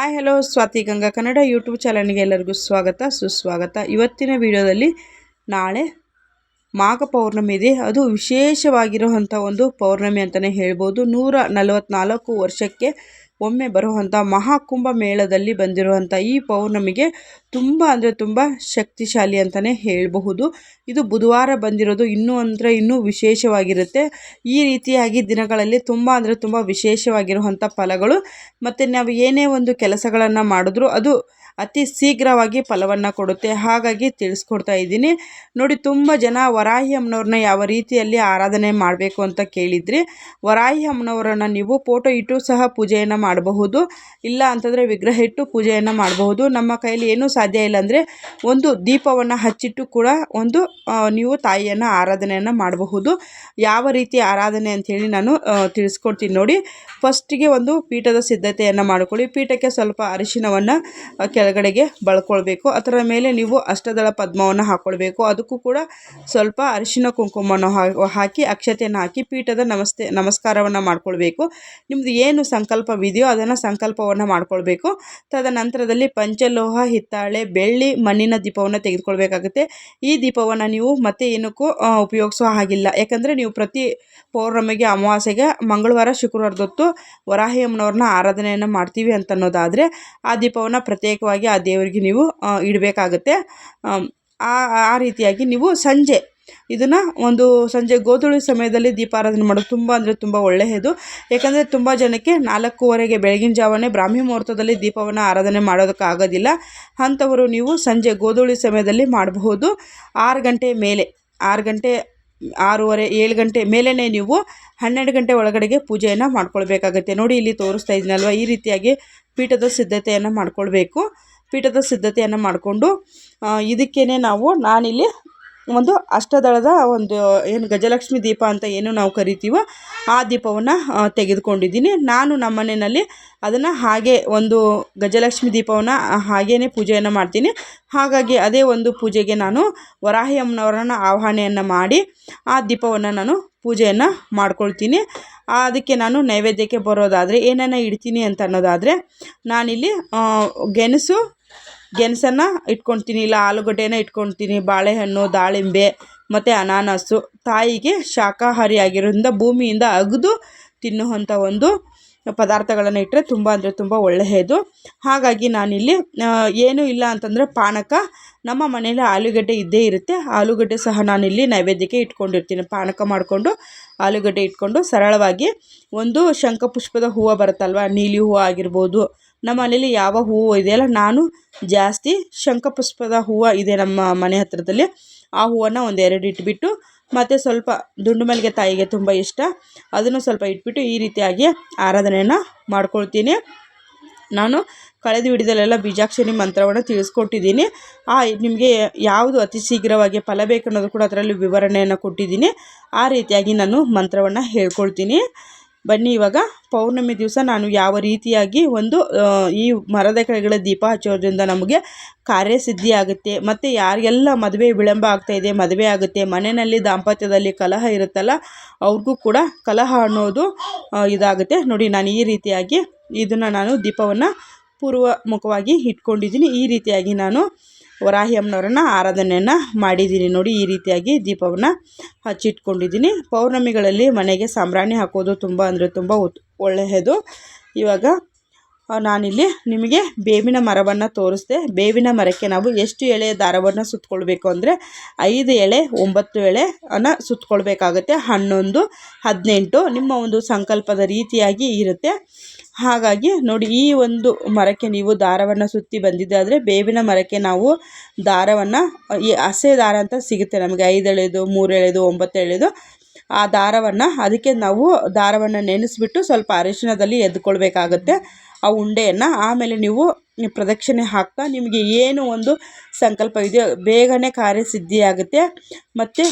Hi hello Swathi Ganga Kannada YouTube ಚಾನಲ್ಗೆ ಎಲ್ಲರಿಗೂ ಸ್ವಾಗತ ಸುಸ್ವಾಗತ. ಇವತ್ತಿನ ವಿಡಿಯೋದಲ್ಲಿ ನಾಳೆ ಮಾಘ ಪೌರ್ಣಮಿ ಇದೆ. ಅದು ವಿಶೇಷವಾಗಿರುವಂಥ ಒಂದು ಪೌರ್ಣಮಿ ಅಂತಲೇ ಹೇಳ್ಬೋದು. ನೂರ ನಲವತ್ತ್ನಾಲ್ಕು ವರ್ಷಕ್ಕೆ ಒಮ್ಮೆ ಬರುವಂಥ ಮಹಾಕುಂಭ ಮೇಳದಲ್ಲಿ ಬಂದಿರುವಂಥ ಈ ಪೌರ್ಣಮಿಗೆ ತುಂಬ ಅಂದರೆ ತುಂಬ ಶಕ್ತಿಶಾಲಿ ಅಂತಲೇ ಹೇಳಬಹುದು. ಇದು ಬುಧವಾರ ಬಂದಿರೋದು. ಇನ್ನೂ ಅಂದರೆ ಇನ್ನೂ ವಿಶೇಷವಾಗಿರುತ್ತೆ. ಈ ರೀತಿಯಾಗಿ ದಿನಗಳಲ್ಲಿ ತುಂಬ ಅಂದರೆ ತುಂಬ ವಿಶೇಷವಾಗಿರುವಂಥ ಫಲಗಳು. ಮತ್ತು ನಾವು ಏನೇ ಒಂದು ಕೆಲಸಗಳನ್ನು ಮಾಡಿದ್ರೂ ಅದು ಅತಿ ಶೀಘ್ರವಾಗಿ ಫಲವನ್ನು ಕೊಡುತ್ತೆ. ಹಾಗಾಗಿ ತಿಳಿಸ್ಕೊಡ್ತಾ ಇದ್ದೀನಿ. ನೋಡಿ, ತುಂಬ ಜನ ವರಾಹಿ ಅಮ್ಮನವ್ರನ್ನ ಯಾವ ರೀತಿಯಲ್ಲಿ ಆರಾಧನೆ ಮಾಡಬೇಕು ಅಂತ ಕೇಳಿದ್ರಿ. ವರಾಹಿ ಅಮ್ಮನವರನ್ನು ನೀವು ಫೋಟೋ ಇಟ್ಟು ಸಹ ಪೂಜೆಯನ್ನು ಮಾಡಬಹುದು. ಇಲ್ಲ ಅಂತಂದರೆ ವಿಗ್ರಹ ಇಟ್ಟು ಪೂಜೆಯನ್ನು ಮಾಡಬಹುದು. ನಮ್ಮ ಕೈಯಲ್ಲಿ ಏನೂ ಸಾಧ್ಯ ಇಲ್ಲ ಅಂದರೆ ಒಂದು ದೀಪವನ್ನು ಹಚ್ಚಿಟ್ಟು ಕೂಡ ಒಂದು ನೀವು ತಾಯಿಯನ್ನು ಆರಾಧನೆಯನ್ನು ಮಾಡಬಹುದು. ಯಾವ ರೀತಿ ಆರಾಧನೆ ಅಂಥೇಳಿ ನಾನು ತಿಳಿಸ್ಕೊಡ್ತೀನಿ ನೋಡಿ. ಫಸ್ಟಿಗೆ ಒಂದು ಪೀಠದ ಸಿದ್ಧತೆಯನ್ನು ಮಾಡಿಕೊಳ್ಳಿ. ಪೀಠಕ್ಕೆ ಸ್ವಲ್ಪ ಅರಿಶಿನವನ್ನು ಕೆಳಗಡೆಗೆ ಬಳ್ಕೊಳ್ಬೇಕು. ಅದರ ಮೇಲೆ ನೀವು ಅಷ್ಟದಳ ಪದ್ಮವನ್ನು ಹಾಕ್ಕೊಳ್ಬೇಕು ಅದಕ್ಕೂ ಕೂಡ ಸ್ವಲ್ಪ ಅರಿಶಿನ ಕುಂಕುಮವನ್ನು ಹಾಕಿ, ಅಕ್ಷತೆಯನ್ನು ಹಾಕಿ, ಪೀಠದ ನಮಸ್ತೆ, ನಮಸ್ಕಾರವನ್ನು ಮಾಡ್ಕೊಳ್ಬೇಕು. ನಿಮ್ಮದು ಏನು ಸಂಕಲ್ಪವಿದೆಯೋ ಅದನ್ನು ಸಂಕಲ್ಪವನ್ನು ಮಾಡ್ಕೊಳ್ಬೇಕು. ತದನಂತರದಲ್ಲಿ ಪಂಚಲೋಹ, ಹಿತ್ತಾಳೆ, ಬೆಳ್ಳಿ, ಮಣ್ಣಿನ ದೀಪವನ್ನು ತೆಗೆದುಕೊಳ್ಬೇಕಾಗುತ್ತೆ. ಈ ದೀಪವನ್ನು ನೀವು ಮತ್ತೆ ಏನಕ್ಕೂ ಉಪಯೋಗಿಸೋ ಹಾಗಿಲ್ಲ. ಯಾಕಂದರೆ ನೀವು ಪ್ರತಿ ಪೌರ್ಣಮಿಗೆ, ಅಮಾವಾಸ್ಯೆಗೆ, ಮಂಗಳವಾರ ಶುಕ್ರವಾರದೊತ್ತು ವರಾಹಿಯಮ್ಮನವ್ರನ್ನ ಆರಾಧನೆಯನ್ನು ಮಾಡ್ತೀವಿ ಅಂತ ಅನ್ನೋದಾದರೆ ಆ ದೀಪವನ್ನು ಪ್ರತ್ಯೇಕವಾಗಿ ಆ ದೇವರಿಗೆ ನೀವು ಇಡಬೇಕಾಗುತ್ತೆ. ಆ ಆ ರೀತಿಯಾಗಿ ನೀವು ಸಂಜೆ ಇದನ್ನು ಒಂದು ಸಂಜೆ ಗೋಧುಳಿ ಸಮಯದಲ್ಲಿ ದೀಪಾರಾಧನೆ ಮಾಡೋದು ತುಂಬ ಅಂದರೆ ತುಂಬ ಒಳ್ಳೆಯದು. ಯಾಕಂದರೆ ತುಂಬ ಜನಕ್ಕೆ ನಾಲ್ಕೂವರೆಗೆ ಬೆಳಗಿನ ಜಾವನೇ ಬ್ರಾಹ್ಮಿ ಮುಹೂರ್ತದಲ್ಲಿ ದೀಪವನ್ನು ಆರಾಧನೆ ಮಾಡೋದಕ್ಕಾಗೋದಿಲ್ಲ. ಅಂಥವರು ನೀವು ಸಂಜೆ ಗೋಧುಳಿ ಸಮಯದಲ್ಲಿ ಮಾಡಬಹುದು. ಆರು ಗಂಟೆ ಮೇಲೆ, ಆರು ಗಂಟೆ ಆರೂವರೆ, ಏಳು ಗಂಟೆ ಮೇಲೇ ನೀವು ಹನ್ನೆರಡು ಗಂಟೆ ಒಳಗಡೆಗೆ ಪೂಜೆಯನ್ನು ಮಾಡ್ಕೊಳ್ಬೇಕಾಗತ್ತೆ. ನೋಡಿ, ಇಲ್ಲಿ ತೋರಿಸ್ತಾ ಇದ್ದೀನಲ್ವ ಈ ರೀತಿಯಾಗಿ ಪೀಠದ ಸಿದ್ಧತೆಯನ್ನು ಮಾಡ್ಕೊಳ್ಬೇಕು. ಪೀಠದ ಸಿದ್ಧತೆಯನ್ನು ಮಾಡಿಕೊಂಡು ಇದಕ್ಕೇ ನಾವು ನಾನಿಲ್ಲಿ ಒಂದು ಅಷ್ಟದಳದ ಒಂದು, ಏನು ಗಜಲಕ್ಷ್ಮಿ ದೀಪ ಅಂತ ಏನು ನಾವು ಕರಿತೀವೋ ಆ ದೀಪವನ್ನು ತೆಗೆದುಕೊಂಡಿದ್ದೀನಿ. ನಾನು ನಮ್ಮ ಮನೆಯಲ್ಲಿ ಅದನ್ನು ಹಾಗೆ ಒಂದು ಗಜಲಕ್ಷ್ಮಿ ದೀಪವನ್ನು ಹಾಗೇ ಪೂಜೆಯನ್ನು ಮಾಡ್ತೀನಿ. ಹಾಗಾಗಿ ಅದೇ ಒಂದು ಪೂಜೆಗೆ ನಾನು ವರಾಹಿ ಅಮ್ಮನವರನ್ನು ಆವಾಹನೆಯನ್ನು ಮಾಡಿ ಆ ದೀಪವನ್ನು ನಾನು ಪೂಜೆಯನ್ನು ಮಾಡ್ಕೊಳ್ತೀನಿ. ಅದಕ್ಕೆ ನಾನು ನೈವೇದ್ಯಕ್ಕೆ ಬರೋದಾದರೆ ಏನನ್ನ ಇಡ್ತೀನಿ ಅಂತ ಅನ್ನೋದಾದರೆ, ನಾನಿಲ್ಲಿ ಗೆಣಸು ಗೆಣಸನ್ನು ಇಟ್ಕೊಳ್ತೀನಿ ಇಲ್ಲ ಆಲೂಗಡ್ಡೆನ ಇಟ್ಕೊಳ್ತೀನಿ ಬಾಳೆಹಣ್ಣು, ದಾಳಿಂಬೆ, ಮತ್ತು ಅನಾನಸ್ಸು ತಾಯಿಗೆ ಶಾಖಾಹಾರಿ ಆಗಿರೋದ್ರಿಂದ ಭೂಮಿಯಿಂದ ಅಗೆದು ತಿನ್ನುವಂಥ ಒಂದು ಪದಾರ್ಥಗಳನ್ನು ಇಟ್ಟರೆ ತುಂಬ ಅಂದರೆ ತುಂಬ ಒಳ್ಳೆಯದು. ಹಾಗಾಗಿ ನಾನಿಲ್ಲಿ ಏನೂ ಇಲ್ಲ ಅಂತಂದರೆ ಪಾನಕ. ನಮ್ಮ ಮನೇಲಿ ಆಲೂಗಡ್ಡೆ ಇದ್ದೇ ಇರುತ್ತೆ. ಆಲೂಗಡ್ಡೆ ಸಹ ನಾನಿಲ್ಲಿ ನೈವೇದ್ಯಕ್ಕೆ ಇಟ್ಕೊಂಡಿರ್ತೀನಿ. ಪಾನಕ ಮಾಡಿಕೊಂಡು ಆಲೂಗಡ್ಡೆ ಇಟ್ಕೊಂಡು ಸರಳವಾಗಿ ಒಂದು ಶಂಖಪುಷ್ಪದ ಹೂವು ಬರುತ್ತಲ್ವ, ನೀಲಿ ಹೂವು ಆಗಿರ್ಬೋದು ನಮ್ಮ ಮನೇಲಿ ಯಾವ ಹೂವು ಇದೆಯಲ್ಲ ನಾನು ಜಾಸ್ತಿ ಶಂಖಪುಷ್ಪದ ಹೂವು ಇದೆ ನಮ್ಮ ಮನೆ ಹತ್ತಿರದಲ್ಲಿ ಆ ಹೂವನ್ನು ಒಂದೆರಡು ಇಟ್ಬಿಟ್ಟು, ಮತ್ತು ಸ್ವಲ್ಪ ದುಂಡು ಮಲ್ಲಿಗೆ ತಾಯಿಗೆ ತುಂಬ ಇಷ್ಟ, ಅದನ್ನು ಸ್ವಲ್ಪ ಇಟ್ಬಿಟ್ಟು ಈ ರೀತಿಯಾಗಿ ಆರಾಧನೆಯನ್ನು ಮಾಡ್ಕೊಳ್ತೀನಿ. ನಾನು ಕಳೆದ ವಿಡಿಯೋದಲ್ಲೆಲ್ಲ ಬೀಜಾಕ್ಷರಿ ಮಂತ್ರವನ್ನು ತಿಳಿಸ್ಕೊಟ್ಟಿದ್ದೀನಿ. ಆ, ನಿಮಗೆ ಯಾವುದು ಅತಿ ಶೀಘ್ರವಾಗಿ ಫಲ ಬೇಕನ್ನೋದು ಕೂಡ ಅದರಲ್ಲಿ ವಿವರಣೆಯನ್ನು ಕೊಟ್ಟಿದ್ದೀನಿ. ಆ ರೀತಿಯಾಗಿ ನಾನು ಮಂತ್ರವನ್ನು ಹೇಳ್ಕೊಳ್ತೀನಿ. ಬನ್ನಿ ಇವಾಗ ಪೌರ್ಣಮಿ ದಿವಸ ನಾನು ಯಾವ ರೀತಿಯಾಗಿ ಒಂದು ಈ ಮರದ ಕೆಳಗಡೆ ದೀಪ ಹಚ್ಚೋದ್ರಿಂದ ನಮಗೆ ಕಾರ್ಯಸಿದ್ಧಿ ಆಗುತ್ತೆ. ಮತ್ತು ಯಾರಿಗೆಲ್ಲ ಮದುವೆ ವಿಳಂಬ ಆಗ್ತಾಯಿದೆ ಮದುವೆ ಆಗುತ್ತೆ, ಮನೆಯಲ್ಲಿ ದಾಂಪತ್ಯದಲ್ಲಿ ಕಲಹ ಇರುತ್ತಲ್ಲ, ಅವ್ರಿಗೂ ಕೂಡ ಕಲಹ ಅನ್ನೋದು ಇದಾಗುತ್ತೆ. ನೋಡಿ, ನಾನು ಈ ರೀತಿಯಾಗಿ ಇದನ್ನು ನಾನು ದೀಪವನ್ನು ಪೂರ್ವ ಮುಖವಾಗಿ ಇಟ್ಕೊಂಡಿದ್ದೀನಿ. ಈ ರೀತಿಯಾಗಿ ನಾನು ವರಾಹಿ ಅಮ್ಮನವ್ರನ್ನ ಆರಾಧನೆಯನ್ನು ಮಾಡಿದ್ದೀನಿ ನೋಡಿ, ಈ ರೀತಿಯಾಗಿ ದೀಪವನ್ನು ಹಚ್ಚಿಟ್ಕೊಂಡಿದ್ದೀನಿ. ಪೌರ್ಣಮಿಗಳಲ್ಲಿ ಮನೆಗೆ ಸಾಂಬ್ರಾಣಿ ಹಾಕೋದು ತುಂಬ ಅಂದರೆ ತುಂಬ ಒಳ್ಳೆಯದು. ಇವಾಗ ನಾನಿಲ್ಲಿ ನಿಮಗೆ ಬೇವಿನ ಮರವನ್ನು ತೋರಿಸ್ದೆ. ಬೇವಿನ ಮರಕ್ಕೆ ನಾವು ಎಷ್ಟು ಎಳೆ ದಾರವನ್ನು ಸುತ್ತಕೊಳ್ಬೇಕು ಅಂದರೆ ಐದು ಎಳೆ, ಒಂಬತ್ತು ಎಳೆ ಅನ್ನು ಸುತ್ತಕೊಳ್ಬೇಕಾಗತ್ತೆ ಹನ್ನೊಂದು, ಹದಿನೆಂಟು ನಿಮ್ಮ ಒಂದು ಸಂಕಲ್ಪದ ರೀತಿಯಾಗಿ ಇರುತ್ತೆ. ಹಾಗಾಗಿ ನೋಡಿ, ಈ ಒಂದು ಮರಕ್ಕೆ ನೀವು ದಾರವನ್ನು ಸುತ್ತಿ ಬಂದಿದ್ದಾದರೆ ಬೇವಿನ ಮರಕ್ಕೆ ನಾವು ದಾರವನ್ನು, ಈ ಹಸೆ ದಾರ ಅಂತ ಸಿಗುತ್ತೆ ನಮಗೆ. ಐದು ಎಳೆದು, ಮೂರು ಎಳೆದು, ಒಂಬತ್ತು ಎಳೆದು ಆ ದಾರವನ್ನು ಅದಕ್ಕೆ ನಾವು ದಾರವನ್ನು ನೆನೆಸ್ಬಿಟ್ಟು ಸ್ವಲ್ಪ ಅರಿಶಿಣದಲ್ಲಿ ಎದ್ಕೊಳ್ಬೇಕಾಗತ್ತೆ ಆ ಉಂಡೆಯನ್ನು ಆಮೇಲೆ ನೀವು ಪ್ರದಕ್ಷಿಣೆ ಹಾಕ್ತಾ ನಿಮಗೆ ಏನು ಒಂದು ಸಂಕಲ್ಪ ಇದೆಯೋ ಬೇಗನೆ ಕಾರ್ಯಸಿದ್ಧಿಯಾಗುತ್ತೆ. ಮತ್ತು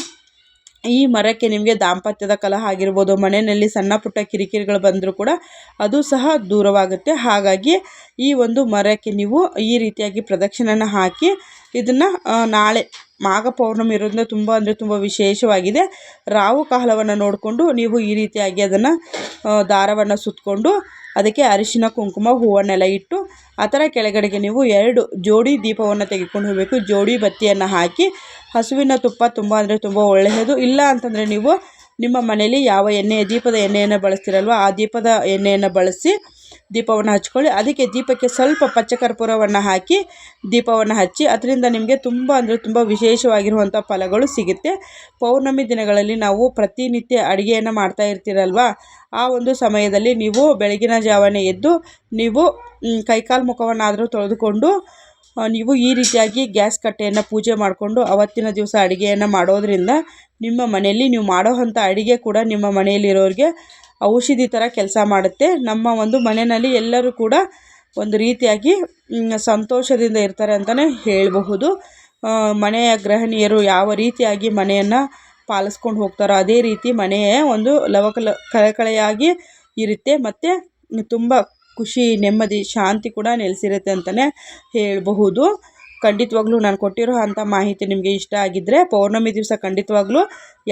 ಈ ಮರಕ್ಕೆ ನಿಮಗೆ ದಾಂಪತ್ಯದ ಕಲಹ ಆಗಿರ್ಬೋದು, ಮನೆಯಲ್ಲಿ ಸಣ್ಣ ಪುಟ್ಟ ಕಿರಿಕಿರಿಗಳು ಬಂದರೂ ಕೂಡ ಅದು ಸಹ ದೂರವಾಗುತ್ತೆ. ಹಾಗಾಗಿ ಈ ಒಂದು ಮರಕ್ಕೆ ನೀವು ಈ ರೀತಿಯಾಗಿ ಪ್ರದಕ್ಷಿಣೆನ ಹಾಕಿ ಇದನ್ನು ನಾಳೆ ಮಾಘ ಪೌರ್ಣಮಿ ಇರೋದ್ರಿಂದ ತುಂಬ ಅಂದರೆ ತುಂಬ ವಿಶೇಷವಾಗಿದೆ. ರಾಹು ಕಾಲವನ್ನು ನೋಡಿಕೊಂಡು ನೀವು ಈ ರೀತಿಯಾಗಿ ಅದನ್ನು ದಾರವನ್ನು ಸುತ್ತಕೊಂಡು ಅದಕ್ಕೆ ಅರಿಶಿನ, ಕುಂಕುಮ, ಹೂವನ್ನೆಲ್ಲ ಇಟ್ಟು ಆ ಥರ ಕೆಳಗಡೆಗೆ ನೀವು ಎರಡು ಜೋಡಿ ದೀಪವನ್ನು ತೆಗೆದುಕೊಂಡು ಹೋಗಬೇಕು. ಜೋಡಿ ಬತ್ತಿಯನ್ನು ಹಾಕಿ ಹಸುವಿನ ತುಪ್ಪ ತುಂಬ ಅಂದರೆ ತುಂಬ ಒಳ್ಳೆಯದು. ಇಲ್ಲ ಅಂತಂದರೆ ನೀವು ನಿಮ್ಮ ಮನೆಯಲ್ಲಿ ಯಾವ ಎಣ್ಣೆ ದೀಪದ ಎಣ್ಣೆಯನ್ನು ಬಳಸ್ತೀರಲ್ವ, ಆ ದೀಪದ ಎಣ್ಣೆಯನ್ನು ಬಳಸಿ ದೀಪವನ್ನು ಹಚ್ಕೊಳ್ಳಿ. ಅದಕ್ಕೆ ದೀಪಕ್ಕೆ ಸ್ವಲ್ಪ ಪಚ್ಚಕರ್ಪೂರವನ್ನು ಹಾಕಿ ದೀಪವನ್ನು ಹಚ್ಚಿ ಅದರಿಂದ ನಿಮಗೆ ತುಂಬ ಅಂದರೆ ತುಂಬ ವಿಶೇಷವಾಗಿರುವಂಥ ಫಲಗಳು ಸಿಗುತ್ತೆ. ಪೌರ್ಣಮಿ ದಿನಗಳಲ್ಲಿ ನಾವು ಪ್ರತಿನಿತ್ಯ ಅಡುಗೆಯನ್ನು ಮಾಡ್ತಾ ಇರ್ತೀರಲ್ವ? ಆ ಒಂದು ಸಮಯದಲ್ಲಿ ನೀವು ಬೆಳಗಿನ ಜಾವನೆ ಎದ್ದು ನೀವು ಕೈಕಾಲು ಮುಖವನ್ನಾದರೂ ತೊಳೆದುಕೊಂಡು ನೀವು ಈ ರೀತಿಯಾಗಿ ಗ್ಯಾಸ್ ಕಟ್ಟೆಯನ್ನು ಪೂಜೆ ಮಾಡಿಕೊಂಡು ಅವತ್ತಿನ ದಿವಸ ಅಡುಗೆಯನ್ನು ಮಾಡೋದರಿಂದ ನಿಮ್ಮ ಮನೆಯಲ್ಲಿ ನೀವು ಮಾಡೋ ಅಂಥ ಅಡುಗೆ ಕೂಡ ನಿಮ್ಮ ಮನೆಯಲ್ಲಿರೋರಿಗೆ ಔಷಧಿ ಥರ ಕೆಲಸ ಮಾಡುತ್ತೆ. ನಮ್ಮ ಒಂದು ಮನೆಯಲ್ಲಿ ಎಲ್ಲರೂ ಕೂಡ ಒಂದು ರೀತಿಯಾಗಿ ಸಂತೋಷದಿಂದ ಇರ್ತಾರೆ ಅಂತಲೇ ಹೇಳಬಹುದು. ಮನೆಯ ಗೃಹಿಣಿಯರು ಯಾವ ರೀತಿಯಾಗಿ ಮನೆಯನ್ನು ಪಾಲಿಸ್ಕೊಂಡು ಹೋಗ್ತಾರೋ ಅದೇ ರೀತಿ ಮನೆಯೇ ಒಂದು ಲವಕಲ, ಕಳಕಳೆಯಾಗಿ ಇರುತ್ತೆ. ಮತ್ತು ತುಂಬ ಖುಷಿ, ನೆಮ್ಮದಿ, ಶಾಂತಿ ಕೂಡ ನೆಲೆಸಿರುತ್ತೆ ಅಂತಲೇ ಹೇಳಬಹುದು. ಖಂಡಿತವಾಗ್ಲೂ ನಾನು ಕೊಟ್ಟಿರೋ ಅಂಥ ಮಾಹಿತಿ ನಿಮಗೆ ಇಷ್ಟ ಆಗಿದ್ದರೆ ಪೌರ್ಣಮಿ ದಿವಸ ಖಂಡಿತವಾಗ್ಲೂ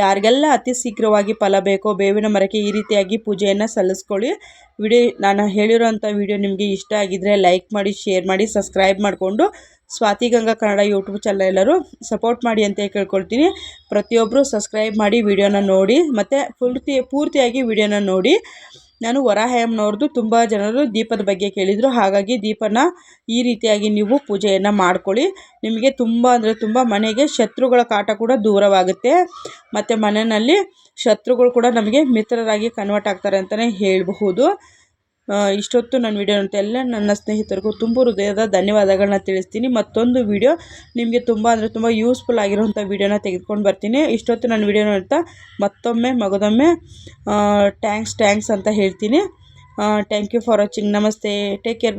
ಯಾರಿಗೆಲ್ಲ ಅತಿ ಶೀಘ್ರವಾಗಿ ಫಲ ಬೇಕೋ ಬೇವಿನ ಮರಕ್ಕೆ ಈ ರೀತಿಯಾಗಿ ಪೂಜೆಯನ್ನು ಸಲ್ಲಿಸ್ಕೊಳ್ಳಿ. ವಿಡಿಯೋ ನಾನು ಹೇಳಿರೋಂಥ ವಿಡಿಯೋ ನಿಮಗೆ ಇಷ್ಟ ಆಗಿದ್ದರೆ ಲೈಕ್ ಮಾಡಿ, ಶೇರ್ ಮಾಡಿ, ಸಬ್ಸ್ಕ್ರೈಬ್ ಮಾಡಿಕೊಂಡು ಸ್ವಾತಿ ಗಂಗಾ ಕನ್ನಡ ಯೂಟ್ಯೂಬ್ ಚಾನಲ್ ಎಲ್ಲರೂ ಸಪೋರ್ಟ್ ಮಾಡಿ ಅಂತ ಕೇಳ್ಕೊಳ್ತೀನಿ. ಪ್ರತಿಯೊಬ್ಬರು ಸಬ್ಸ್ಕ್ರೈಬ್ ಮಾಡಿ ವಿಡಿಯೋನ ನೋಡಿ ಮತ್ತು ಪೂರ್ತಿ, ಪೂರ್ತಿಯಾಗಿ ವಿಡಿಯೋನ ನೋಡಿ. ನಾನು ವರಾಹಯಮ್ನವ್ರದ್ದು ತುಂಬ ಜನರು ದೀಪದ ಬಗ್ಗೆ ಕೇಳಿದರು. ಹಾಗಾಗಿ ದೀಪನ ಈ ರೀತಿಯಾಗಿ ನೀವು ಪೂಜೆಯನ್ನು ಮಾಡ್ಕೊಳ್ಳಿ. ನಿಮಗೆ ತುಂಬ ಅಂದರೆ ತುಂಬ ಮನೆಗೆ ಶತ್ರುಗಳ ಕಾಟ ಕೂಡ ದೂರವಾಗುತ್ತೆ. ಮತ್ತು ಮನೆಯಲ್ಲಿ ಶತ್ರುಗಳು ಕೂಡ ನಮಗೆ ಮಿತ್ರರಾಗಿ ಕನ್ವರ್ಟ್ ಆಗ್ತಾರೆ ಅಂತಲೇ ಹೇಳಬಹುದು. ಇಷ್ಟೊತ್ತು ನನ್ನ ವಿಡಿಯೋ ಅಂತ ಎಲ್ಲ ನನ್ನ ಸ್ನೇಹಿತರಿಗೂ ತುಂಬ ಹೃದಯದ ಧನ್ಯವಾದಗಳನ್ನ ತಿಳಿಸ್ತೀನಿ. ಮತ್ತೊಂದು ವಿಡಿಯೋ ನಿಮಗೆ ತುಂಬ ಅಂದರೆ ತುಂಬ ಯೂಸ್ಫುಲ್ ಆಗಿರುವಂಥ ವಿಡಿಯೋನ ತೆಗೆದುಕೊಂಡು ಬರ್ತೀನಿ. ಇಷ್ಟೊತ್ತು ನನ್ನ ವಿಡಿಯೋ ನೋಡ್ತಾ ಮತ್ತೊಮ್ಮೆ ಮಗದೊಮ್ಮೆ ಟ್ಯಾಂಕ್ಸ್ ಟ್ಯಾಂಕ್ಸ್ ಅಂತ ಹೇಳ್ತೀನಿ. ಥ್ಯಾಂಕ್ ಯು ಫಾರ್ ವಾಚಿಂಗ್ ನಮಸ್ತೆ. Take care